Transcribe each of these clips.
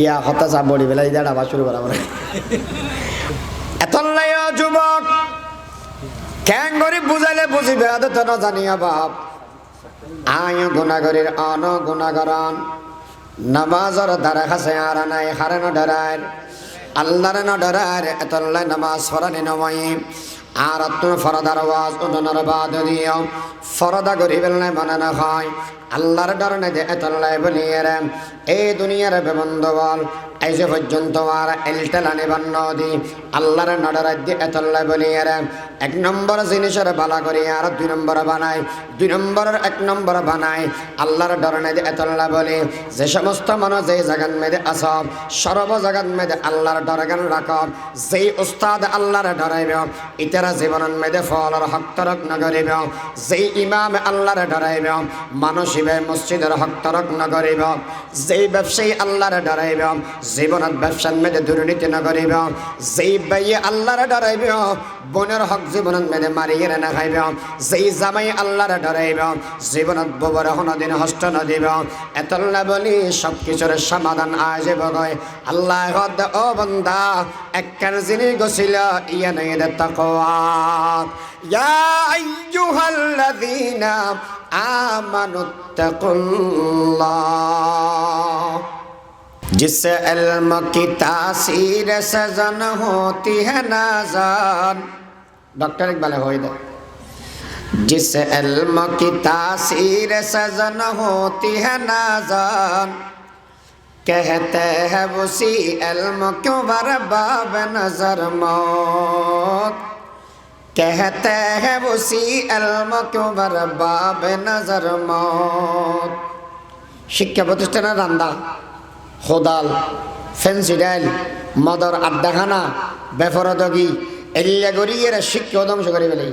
ইয়া হতা চা বড়ি বেলা ইদার আবার শুরু করা এতলাই যুবক ক্যাং গরিব বুঝাইলে বুঝিবে? আদত না জানিয়া বাপ। আয় গুণাগরের অন গুণাগরণ নামাজর দ্বারা খাসে আর নাই, হারে ন ডরার আল্লাহর ন এতল্লাই নামাজ ফরানি নময়ী আর তুমি ফরদার ওয়াজ উন্নর বাদ দিও ফরদা গরিবের নাই মানে হয়। আল্লাহর ডরনে যে এতল্লাই বলিয়ে রে এই দুনিয়ার বেবন্ধ বল যে পর্যন্ত আর এলটেলানি বান্ন দি। আল্লাহর নডরাজ্য এতল্লাই বলিয়ে এক নম্বর জিনিসের বালা করি আর দুই নম্বর বানাই। দুই নম্বরের এক নম্বর বানাই। আল্লাহর ডর নাই যে এতল্লা বলি। যে সমস্ত মানুষ যেই জাগান মেদে আসব সর্ব জাগান মেদে আল্লাহর ডরগান রাখব যেই উস্তাদ আল্লাহর ডরাইব, ইতারা জীবন মেদে ফলর হক্তরক নগরিব। যেই ইমাম আল্লাহর ডরাইব মানসিবে মসজিদের হক্তরক নগরিব। যেই ব্যবসায়ী আল্লাহর ডরাইব জীবনত ব্যবসার মেদে দুর্নীতি নগরিব। যেই বাইয়ে আল্লাহর ডরাইব, বনের হক জীবনত মেদে মারিয়ে না খাইব। যেই জামাই আল্লাহর ডরাইব, জীবনত ববর দিন হস্ত নদিব এতল্লা বলি সব কিছুর সমাধান আজ বগয়। আল্লাহ হদ, ও বন্দা একখান জিনিস গছিল, ইয়া নাই দে তাকওয়া। ইয়া আইয়ুহাল্লাযীনা আমানুত্তাকুল্লাহ جس علم کی تاثیر سے زن ہوتی ہے نازان ڈاکٹر اقبال ہوئی دے جس علم کی تاثیر سے زن ہوتی ہے نازان کہتے ہیں اسی علم کیوں باب نظر موت کہتے ہیں اسی علم کیوں باب نظر موت শিক্ষা প্রতিষ্ঠানের রান্দা খোদাল ফেন্সি ডাইল মদর আড্ডাখানা বেফরদগি এলিয়া গড়ি এরা শিক্ষা ধ্বংস করে ফেলে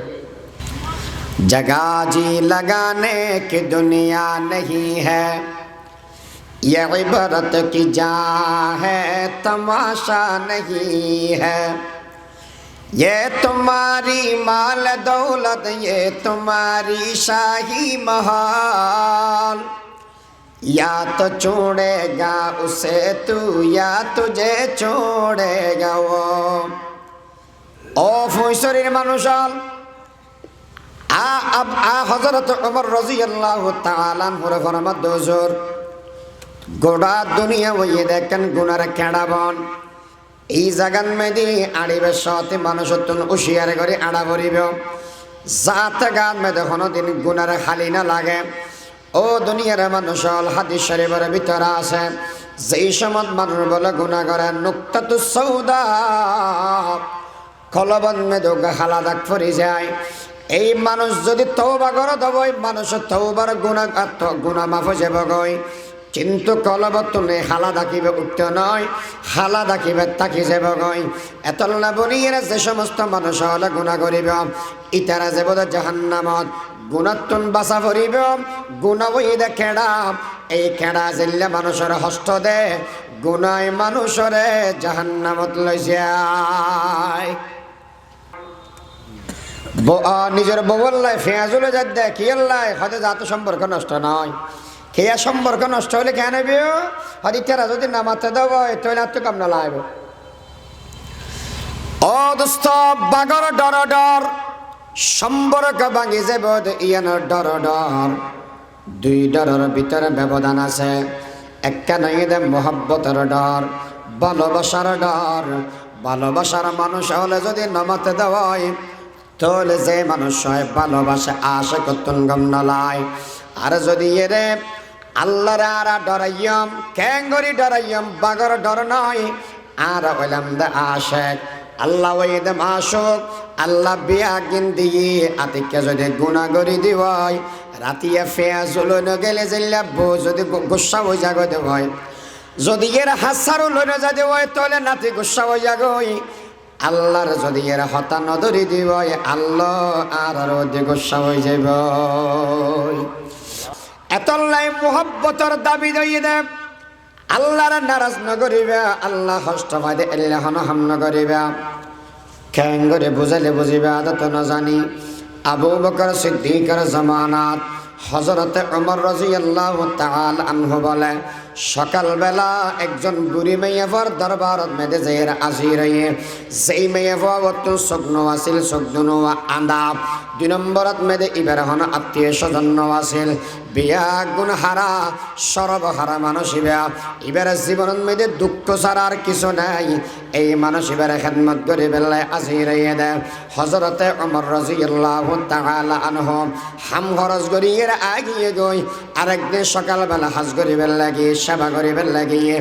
जगह जी लगाने की दुनिया नहीं है ये इबरत की जा है तमाशा नहीं है ये तुम्हारी माल दौलत ये तुम्हारी शाही महल या तो छोड़ेगा उसे तू या तुझे छोड़ेगा वो ও ফৈসরের মানুষ হল আ আব আ হযরত ওমর রাদিয়াল্লাহু তাআলা পুরো ফরমাত দোজর গোড়া দুনিয়া ওই দেখেন গুনার কেড়াবন এই জাগান মেদি আড়িবে সতে মানুষ তুন উশিয়ার করে আড়া ভরিব জাত গান মেদে কোনো দিন গুনার খালি না লাগে ও দুনিয়ার মানুষ হাদিস শরীফের ভিতরে আছে, যেই সময় মানুষ বলে গুণা করে নুক্তা তু সৌদা, কলবন মেদুগা খালা দাগ ফরি যায়। এই মানুষ যদি তৌবা করে এই মানুষ তৌবার গুণা গুণা মাফ যাব গই কিন্তু কলবত নে হালা দাকিবে উঠতে নয় হালা দাকিবে তাকি যাব গই এতলা বনিয়ে যে সমস্ত মানুষ হলে গুণা করিব, ইতারা যাব জাহান্নামত। গুণাত্তন বাসা ভরিব, গুণা বই দে খেড়া এই খেড়া জিল্লে মানুষের হস্ত দে, গুণায় মানুষরে জাহান্নামত লই যায়। নিজের ববল্লাই ফেঁয়াজুলে যা দেয় কি আল্লাহ হয়তো যাত সম্পর্ক নষ্ট নয়। খেয়া সম্পর্ক নষ্ট হলে কেন নেবেও হয়তো তেরা যদি নামাতে দেবো তাহলে আর তো কাম না লাগবে ও দোস্ত, বাগর ডর ডর। সম্পর্ক ভাঙি যাব ইয়ানোর ডর ডর। দুই ডরের ভিতরে ব্যবধান আছে। একটা নাই দে মোহাব্বতের ডর, ভালোবাসার ডর। ভালোবাসার মানুষ হলে যদি নামাতে দেওয়ায় তাহলে যে মানুষ হয় ভালোবাসা আশা করতুন গম নলায় আর যদি এরে আল্লাহর আর ডরাইয়ম, ক্যাঙ্গরি ডরাইয়ম, বাগর ডর নয়, আর হইলাম দে আশেক আল্লাহ ওই দে মাসুক আল্লাহ বিয়া গিন দিয়ে আতিকে যদি গুণা করি দিবই রাতিয়া ফেয়া জুলন গেলে জিল্লা বউ যদি গুসা হয়ে যাগো দেবই যদি এর হাসারও লইনে যা দেবই তাহলে নাতি গুসা হয়ে যাগই। আল্লাহর যদি এর হতা নদরি দিব আল্লাহ আর আর ওদের গোসা হয়ে যাব এতল্লাই মোহব্বতর দাবি দই দে, আল্লাহর নারাজ নগরিবে, আল্লাহ হষ্ট ফাইদে আল্লাহ হাম নগরিবে খেঙ্গরে বুঝাইলে বুঝিবে আদত ন জানি। আবু বকর সিদ্দিকর জামানাত হজরতে অমর রাজি আল্লাহ তাল আনহু বলে, সকালবেলা একজন বুড়ি মেয়ে পর দরবারত মেদে যাইয়ের আসির হইয়ে সেই মেয়ে পর শুকনো আছিল শুকনো আন্দা দুই নম্বরত মেদে ইবার হন আত্মীয় স্বজন আছিল। বিয়া গুণ হারা, সরব হারা মানুষ ইবা। ইবার জীবনত মেদে দুঃখ ছাড়া আর কিছু নাই। এই মানুষ ইবারে খেদমত করে বেলায় আসির হইয়ে দেয়। হজরতে অমর রাজিয়াল্লাহ তাআলা আনহু হাম খরচ করিয়ে আগিয়ে গই আরেকদিন সকালবেলা হাজ করিবার লাগি সেবা করিবার লাগিয়ে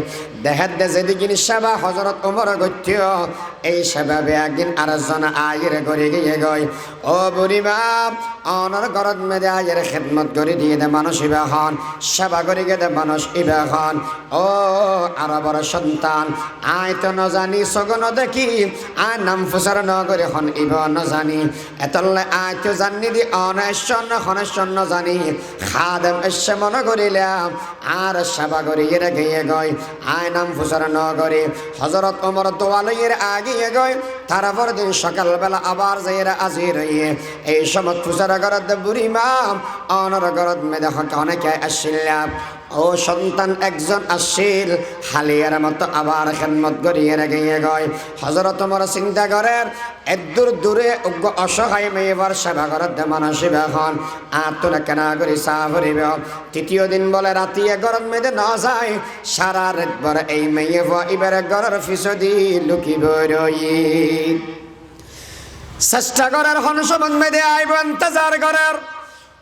দেখাত দে যেদিকে সেবা হজরত ওমর গত্য এই সেবা একদিন আরেকজন আয়ের করে গিয়ে গই। ও বুড়ি বাপ, অনর ঘরত মেদে আয়ের খেদমত করে দিয়ে দে মানুষ ইবা হন, সেবা করে গিয়ে দে মানুষ ইবা হন। ও বড় সন্তান, আয় তো ন জানি সগন দেখি, আয় নাম ফুসার নগরে হন ইব ন জানি এতলে আয় তো জানি দি অনেশ্বর হনেশ্বর ন জানি খাদেম এসে মনে করিলাম, আর সেবা করি করিয়ে গিয়ে গই, আয় নাম ফুসার নগরে। হজরত ওমর দোয়ালইয়ের আগিয়ে গই, তারপর দিন সকালবেলা আবার যাইরা আজি হইয়ে, এই সময় ফুসার গরদ বুড়ি মাম অনর গরদ মেদে হকে অনেকে আসছিলাম ও সন্তান, একজন আসছিল হালিয়ার মতো আবার খেদমত করিয়ে গিয়ে গয়। হজরত তোমার চিন্তা করেন এদূর দূরে উগ্র অসহায় মেয়েবার সেবা করার দে মানসিক এখন। আর তোরা কেনা করি চা ভরিব। তৃতীয় দিন বলে রাতিয়ে গরম মেয়েদের না যায়। সারা রাত বড় এই মেয়ে এবারে গরের ফিসদি লুকিব রই চেষ্টা করার হন সমান মেয়েদে আইব, ইন্তজার করার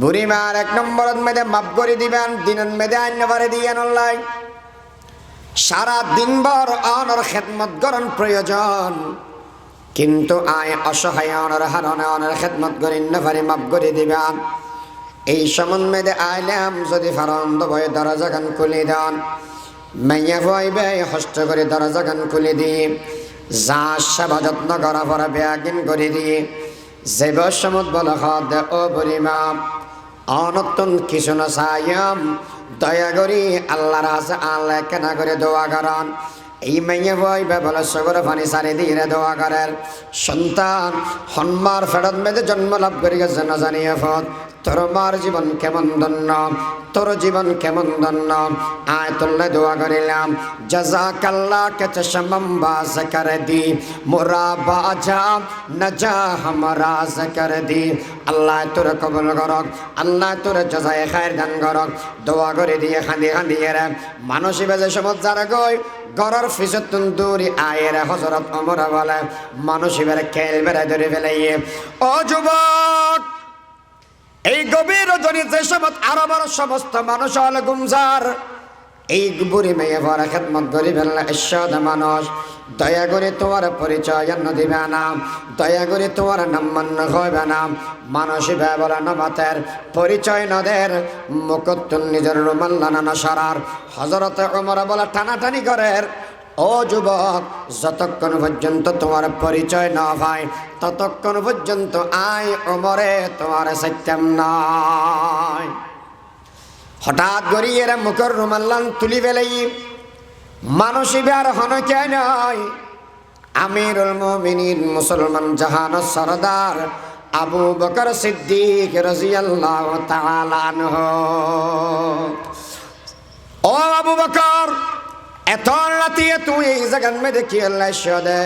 বুড়িমার এক নম্বর মেদে মাপ করে দিবেন দিনের মেদে আইন পারে দিয়ে নল্লাই সারা দিনভর অনর খেদমত গরণ প্রয়োজন। কিন্তু আয় অসহায় অনর হারণে অনর খেদমত করে পারে মাপ করে দিবেন। এই সমন মেদে আইলাম যদি ফারন্দ ভয়ে দরজা গান খুলে দেন। মাইয়া ভয়বে হস্ত করে দরজা গান খুলে দিয়ে, যা সেবা যত্ন করা পরে ব্যাগিন করে দিয়ে, যে বসমত বলা খাদ ও বরিমা অনতন কিছু না সায়াম, দয়া করি আল্লাহর আছে আল্লাহ কেনা করে দোয়া করান। এই মেয়ে বই বেবল সগর ফানি সারি দিয়ে দোয়া করেন। সন্তান হনমার ফেরত মেয়েদের জন্ম লাভ করে গেছে না জানিয়ে ফত তোর মার জীবন কেমন ধন্য? তোর জীবন কেমন ধন্য? আয় তুললে দোয়া করিলাম জাজা কাল্লা কে চশমম বাস কর দি মোরা বাজা নজা হামারা কর দি আল্লাহ তোর কবল করক, আল্লাহ তোর জাজায় খায়ের দান করক। দোয়া করে দিয়ে খান্দি খান্দিয়ে রে মানসী বেজে সমত যারা গই গরর ফিসতুন দূরি আয়ের হজরত অমরা বলে। মানসী বেড়ে খেল বেড়ে ধরে ফেলাইয়ে। ও যুবক এই গভীর রজনীতে সমত আরবের সমস্ত মানুষ হল গুমজার। এই বুড়ি মেয়ে ভরা খেদমত করি ফেললে ঈশ্বর মানুষ। দয়া করে তোমার পরিচয় জন্য দিবে না। দয়া করে তোমার নাম মান্য হইবে না। মানসী ব্যবলা নমাতের পরিচয় নদের। মুকত্তুল নিজের রুমাল্লা নানা সারার। হজরতে ওমর বলা টানাটানি করে ও যুবক, যতক্ষণ পর্যন্ত তোমার পরিচয় না হয়, ততক্ষণ পর্যন্ত আয় ওমরে, তোমার সত্যম নয়। হঠাৎ গড়িয়ে এরা মুখর রুমাল্লান তুলি ফেলেই মানুষই বের হন কে নয়। আমিরুল মুমিনিন, মুসলমান জাহান সরদার আবু বকর সিদ্দিক রাজিয়াল্লাহু আনহু। ও আবু বকর এত রাতিয়ে তুই এই জায়গার মেরে কি আল্লাহ দে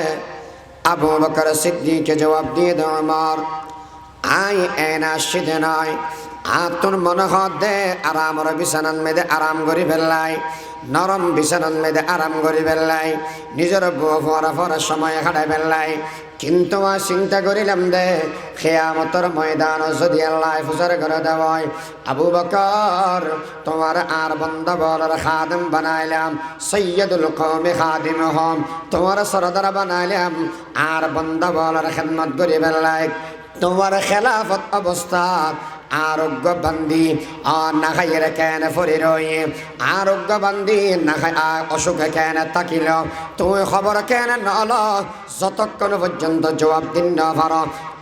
আবু বকর সিদ্দিকে জবাব দিয়ে দাও আমার। আই এনা সিদে নয়। আর তোর মনে দে, আরামর বিছানান মেদে আরাম করি ফেললাই। নরম বিছানান মেদে আরাম করি ফেললাই। নিজের বউ ফরা ফরা সময় হাঁটাই ফেললাই। কিন্তু মা চিন্তা করিলাম দে খেয়ামতর ময়দান যদি আল্লাহ ফুসার করে দেওয়াই আবু বকর তোমার আর বন্ধ বলার খাদম বানাইলাম সৈয়দুল কমে খাদিম হম তোমার সরদার বানাইলাম আর বন্ধ বলার খেদমত করি বেলায় তোমার খেলাফত অবস্থা না খাইয়ের কেন ফরি রই? আরোগ্য বান্দি না খাই অসুখে কেন তাকিল তুমি খবর কেন নল? যতক্ষণ পর্যন্ত জবাব দিন পার,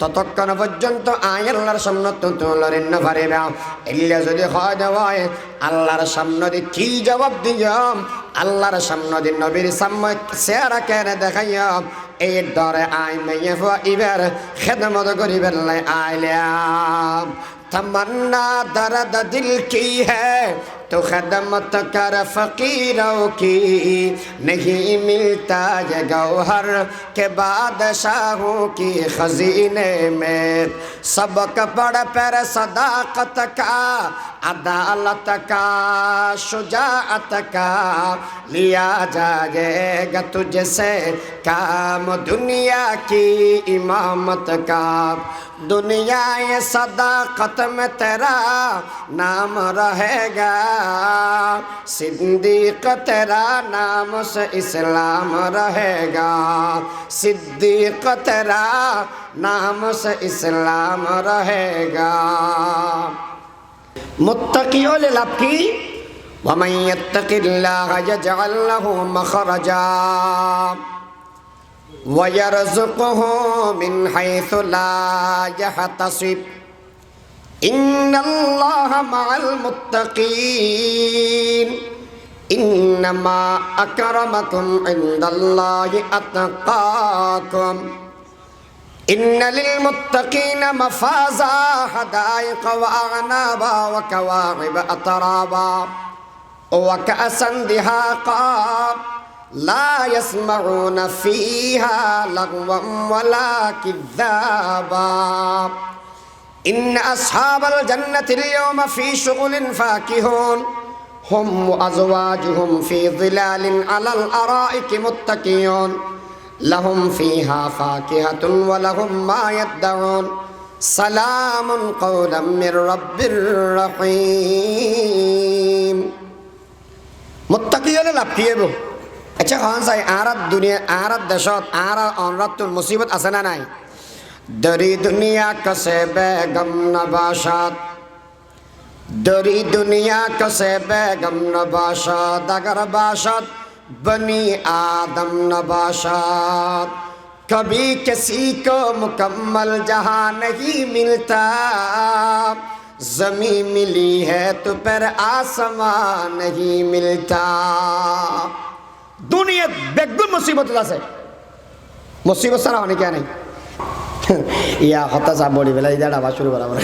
ততক্ষণ পর্যন্ত আয় আল্লাহর সামনে তুলরে না পারিবা। এলে যদি হয় দেওয়ায় আল্লাহর সামনে দি কি জবাব দিয়াম আল্লাহর সামনে দি নবীর সামনে চেহারা কেন দেখাইয়া এই ডরে আই মেয়ে ইবার খেদমত করিবেন تمنا درد دل کی ہے، تو خدمت کر فقیروں کی نہیں ملتا یہ گوہر کے بادشاہوں کی خزینے میں۔ سبق پڑھ پر صداقت کا، عدالت کا، شجاعت کا، لیا جائے گا تجھ سے کام دنیا کی امامت کا۔ दुनिया ये सदाकत में तेरा नाम रहेगा सिद्दीक तेरा नाम से इस्लाम रहेगा सिद्दीक तेरा नाम से इस्लाम रहेगा मुत्तकियों ले लाभ की वमन यत्तकिल्लाह यजअल लहू मखरजा ويرزقه من حيث لا يحتسب. إن الله مع المتقين. إنما أكرمكم عند الله أتقاكم. إن للمتقين مفازا حدائق وأعنابا وكواعب أترابا. وكأسا دهاقا. لا يسمعون فيها لغوا ولا كذابا إن أصحاب الجنة اليوم في شغل فاكهون هم وأزواجهم في ظلال على الأرائك متكئون لهم فيها فاكهة ولهم ما يدعون سلام قولا من رب رحيم متقين لبكيبه আচ্ছা কখন চাই আহারাত দুনিয়া আহারাত দেশত আহারা অনরাত্তুর মুসিবত আছে না নাই? দরি দুনিয়া কসে বেগম নবাসাত দরি দুনিয়া কসে বেগম নবাসাত আগর বাসাত বনি আদম নবাসাত। کبھی کسی کو مکمل جہاں نہیں ملتا زمین ملی ہے تو پر آسمان نہیں ملتا মুসিবত আছে মুসিবত ছাড়া অনেক নেই ইয়া হতাশা বলি বেলা ইদা ডাবা শুরু করা বলে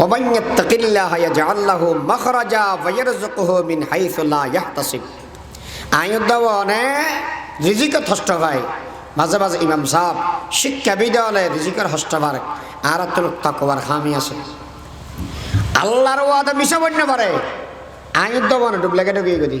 ومن يتق الله يجعل له مخرجا ويرزقه من حيث لا يحتسب আয়ুদ্দাবনে রিজিকত হষ্ট হয় মাঝে মাঝে ইমাম সাহেব শিক্ষা বিদ্যালয়ে রিজিকের হষ্ট পারে আর তোর তাকবার খামি আছে আল্লাহর ওয়াদা মিশা বন্য পারে আয়ুদ্দাবনে ডুবলেকে ঢুকিয়ে গদি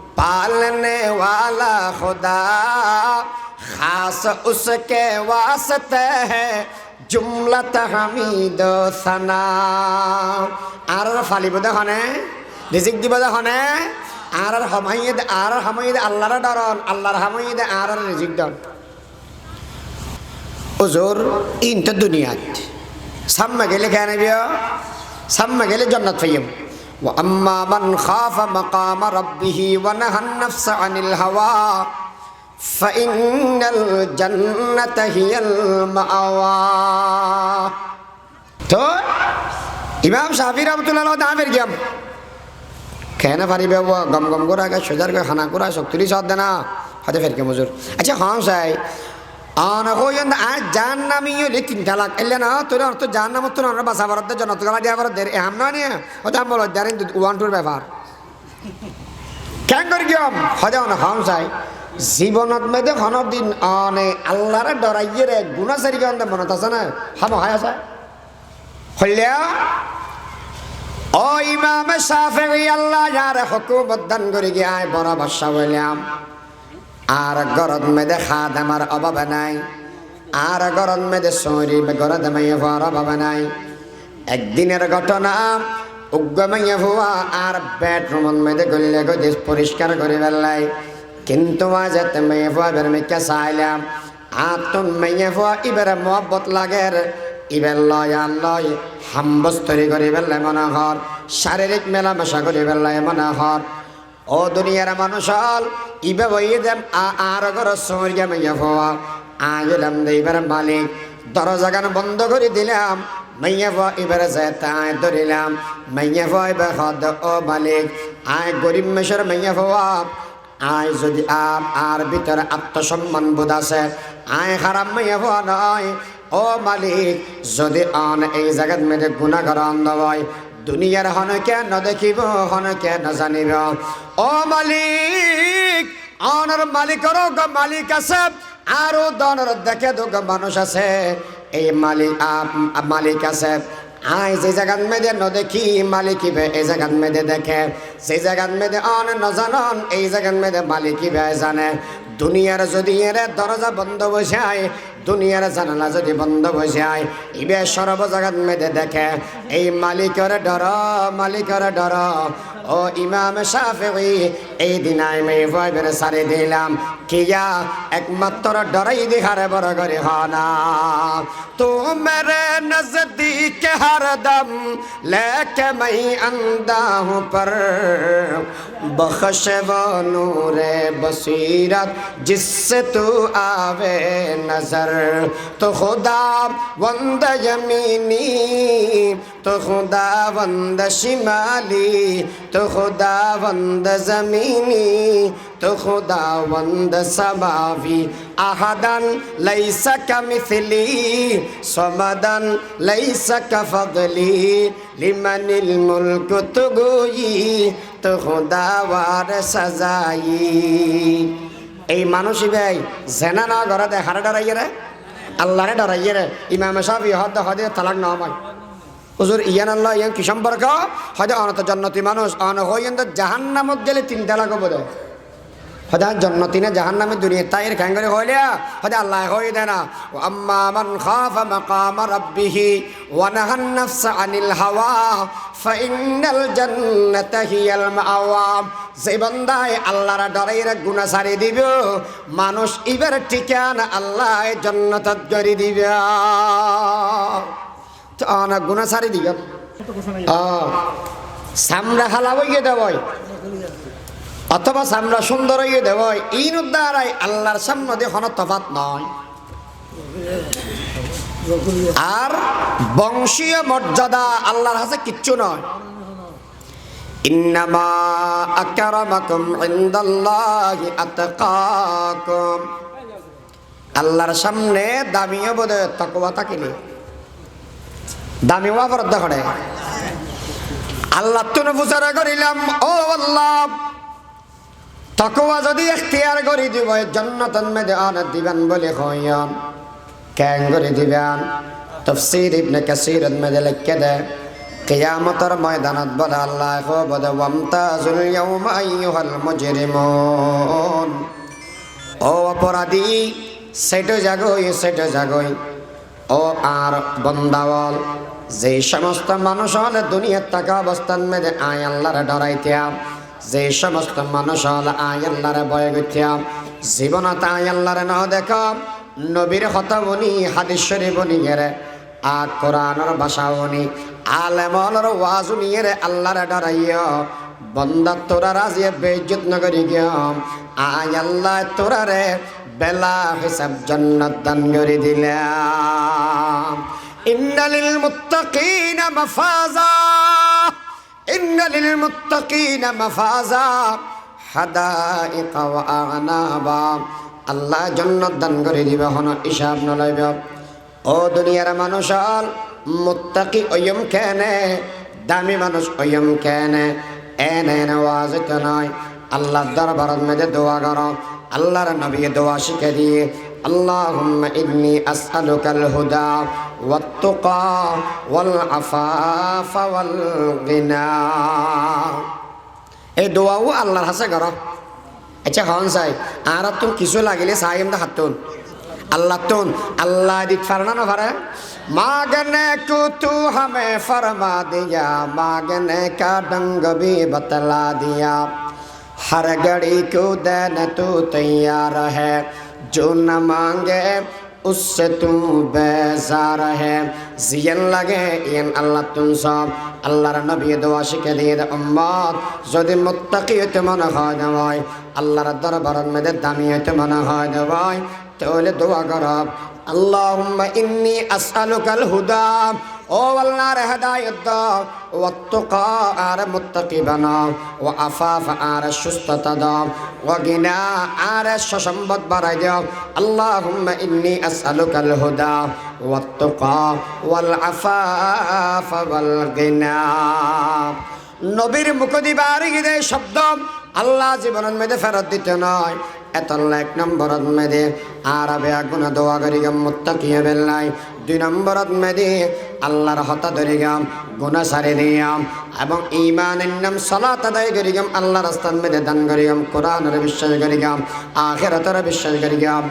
पालने वाला खुदा खास उसके वास्ते है जुमलत हमीद सना আর ফালিব দেখনে রিজিক দিব দেখনে আর হামাইদ আর হামাইদ আল্লাহর ডরন আল্লাহর হামাইদ আর রিজিক ডর ওজোর ইনটা দুনিয়াত সামনে গেলে কেন বিয়া সামনে গেলে জন্নত ফাইম وأما من خاف مقام ربه ونهى النفس عن الهوى فإن الجنة هي المأوى তো ইমাম শাফি রহমতুল্লাহ দামের গিয়াম কেন পারিবে গম গম করে আগে সোজার করে খানা করা শক্তির সাথ দেনা হাতে ফেরকে মজুর আচ্ছা হ্যাঁ সাই আন হইন আ জান নামি ইলে তিন তালাক। এলে না, তোর অর্থ জান নাম তোর আমরা বাসা জনত গলা দিয়া বরাদ্দ এ হাম না নিয়ে ও দাম বলো জানেন ওয়ান টুর কেন করি গিয়ম? হদে না হম চাই। জীবনত মেদে দিন অনে আল্লাহরে ডরাইয়ে রে গুণাচারি গন্ধে মনত আছে না? হাম হয় আছে। হইলে ও ইমাম সাফি আল্লাহ যার হুকুমত দান করে গিয়ে বড় বর্ষা বললাম আর গরদ মেদে খাদ আমার অভাব নাই। আর গরদ মেদে সরি গরদ মাইয়া হওয়ার অভাব নাই। একদিনের ঘটনা উগ্র মাইয়া হওয়া আর বেডরুমত মেদে গলিলে গদি পরিষ্কার করে ফেললাই। কিন্তু আজ এত মেয়ে হওয়া বের মেকে চাইলাম। আর তুন মেয়ে হওয়া এবারে মহব্বত লাগের। ইবের লয় আর লয় হাম্বস্তরি করে ফেললে মনে হর শারীরিক মেলামেশা করে ফেললে মনে হর ও দুনিয়ার মানুষ ইবে বইয়ে দেন আর ঘর সৌর্য মাইয়া হওয়া আইলাম দেইবার মালিক দরজা গান বন্ধ করে দিলাম, মাইয়া ফ এবারে যায় তাই ধরিলাম, মাইয়া ফ এবার হদ ও মালিক। আয় গরিব মেশর মাইয়া ফোয়া আয় যদি আর আর ভিতরে আত্মসম্মান বোধ আছে, আয় খারাপ মাইয়া ফোয়া নয়, ও মালিক, যদি আন এই জায়গাত মেয়েদের গুণাগার অন্ধ হয় দুনিয়ার হন কেন দেখিব হন কেন জানিব ও মালিক অনর মালিকের মালিক আছে, আরও দনর দেখে দুঃখ মানুষ আছে। এই মালিক মালিক আছে। আয় যে জায়গাত মেয়েদের ন দেখি মালিক ইবে এই জায়গাত মেয়েদের দেখে। সেই জায়গাত মেয়েদে অন ন জানন এই জায়গাত মেয়েদের মালিক ইবে জানে। দুনিয়ার যদি এর দরজা বন্ধ বসায় দুনিয়ার জানালা যদি বন্ধ বসায় ইবে সর্ব জায়গাত মেয়েদে দেখে, এই মালিকের ডর মালিকের ডর। ও ইমাম শাফি এই দিন আমি ভাইবের সারে দিলাম কিয়া একমাত্র ডরাই দিহারে বড় করে হনা তো মেরে নজদীক হরদম लेके मैं अंधा हूँ पर बख्श वो नूर बसीरत जिससे तू आवे नजर तो खुदा वंद यमीनी তো খুদা বন্দ শিমালি, তো খুদা বন্দ জমিনি, তো খুদা বন্দ সবাবি আহাদান লাই সকা মিথিলি সমাদান লাই সকা ফগলি লিমানিল মুল্ক তুগুই তো খুদা বার সজাই এই মানুষই ভাই, জেনা না গড়া দেয় হারে ডরাইয়ে রে। আল্লাহরে ডরাইয়ে রে। ইমামে সব ইহদ হদে তালাক নামায়। হুজুর, ইয়ান আল্লাহ, ইয়ান কি সম্পর্ক? হয়তো অনত জন্নতি মানুষ অন হইন তো জাহান্নামত গেলে তিন তালাক বোধ হদা জন্নতিনে জাহান্নামে দুনিয়া তাইর খাঙ্গরে হইলিয়া হদা আল্লাহ হই দেনা ও আম্মা মান খাফা মাকাম রাব্বিহি ওয়া নাহান নাফসা আনিল হাওয়া ফাইনাল জান্নাতা হিয়াল মাওয়া। যে বান্দায় আল্লাহর ডরাইর গুনাহ সারি দিব, মানুষ ইবার ঠিকানা আল্লাহ জান্নাতত গরি দিবে। আনা গুনাহ সারি দিবেন সামরা হালা বইয়ে দেবই অথবা সামরা সুন্দর হইয়ে দেব ইন দ্বারাই আল্লাহর সামনে দেখানো তফাত নয়। আর বংশীয় মর্যাদা আল্লাহর হাতে কিচ্ছু নয়। ইন্নামা আকরামাকুম ইনদাল্লাহি আতকাকুম। আল্লাহর সামনে দামিও বোধ তকওয়া থাকিলে দামি হওয়া পর দেখে আল্লাহ তুনে ফুসারা করিলাম, ও আল্লাহ, তকওয়া যদি এখতিয়ার করে দিব জন্নতন আনত দিবেন বলে কইয়ান কেন করে দিবেন? তফসির ইবনে কাসির মেদে লিখে দে কিয়ামতের ময়দানত বলে আল্লাহ কো বলে, ওয়ামতাজুল ইয়াউমা আইয়ুহাল মুজরিমুন। ও অপরাধী, সেটো জাগই সেটো জাগই। ও আর বন্দাওয়াল যে সমস্ত মানুষ হলে দুনিয়ার টাকা অবস্থান মেদে আয় আল্লাহর ডরাইতিয়াম যে সমস্ত মানুষ হলে আয় আল্লাহর ভয় গিয়াম জীবনত আয় আল্লাহর ন দেখ, নবীর কথা বনি হাদিস শরীফ নিয়ে আ কোরআনের ভাষা বনি আলেমর ওয়াজ নিয়ে আল্লাহর ডরাইয়, বন্দা তোরা রাজিয়ে বেইজ্জত নগরী গিয়াম আয় আল্লাহ তোরা রে বেলা হিসাব জন্নত দান করে দিলাম। ইন্নালিল মুত্তাকিনা মাফাজা ইন্নালিল মুত্তাকিনা মাফাজা হাদাইকা ওয়া আনাবা। আল্লাহ জন্নত দান করে দিবে, হন হিসাব নলাইব। ও দুনিয়ার মানুষ হল মুত্তাকি ওয়ম কেনে, দামি মানুষ ওয়ম কেনে, এনে এনে ওয়াজ নয় আল্লাহ দরবারত মেদে দোয়া করো, আল্লাহর নবী দোয়া শিখে দিয়ে اللهم إني أسألك الهدى والتقى والعفاف والغنى এই দোয়াও আল্লাহর হাসে করো আচ্ছা হন চাই আর তুমি কিছু লাগিলে চাই এমনি হাতুন আল্লাহ তুন আল্লাহ দিক ফারনা না ফারে मांगने को तू हमें फरमा दिया मांगने का ढंग भी बतला दिया हर घड़ी को देने तू तैयार है जो न मांगे उससे तू बेजार है जियन लगे ইয়েন আল্লাহ তুন সব আল্লাহর নবী দোয়া শিখে দিয়ে দে উম্মত যদি মুত্তাকি হইতে মনে হয় না ভাই আল্লাহর দরবারের মধ্যে দামি হইতে মনে হয় না ভাই তাহলে দোয়া করব আল্লাহুম্মা ইন্নী আসআলুকাল হুদা ও আল্লাহর হেদায়েত দাও ও তুকা আর মুত্তাকি বানাও ও আফাফ আর সুস্থতা দাও, ও গিনা আর সম্পদ বাড়াই দাও। আল্লাহুম্মা ইন্নী আসআলুকাল হুদা ও তুকা ওয়াল আফাফ ওয়াল গিনা। নবীর মুখ দিবার গিয়ে শব্দ আল্লাহ জীবনের মেয়েদের ফেরত দিতে নয়। এত এক নম্বরত মেদে আরবে আগুনা দোয়া করি মুত্তাকিয়ে বেল্লাই দুই নম্বরত মেদে আল্লাহর হতা ধরি গাম গুণা সারি দিয়াম এবং ইমানের নাম সলাত আদায় করি গাম আল্লাহ রাস্তান মেদে দান করি গাম কোরআনের বিশ্বাস করি গাম আখেরাতের বিশ্বাস করি গাম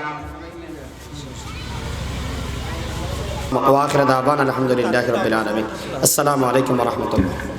واخر دعوانا الحمد لله رب العالمين السلام عليكم ورحمه الله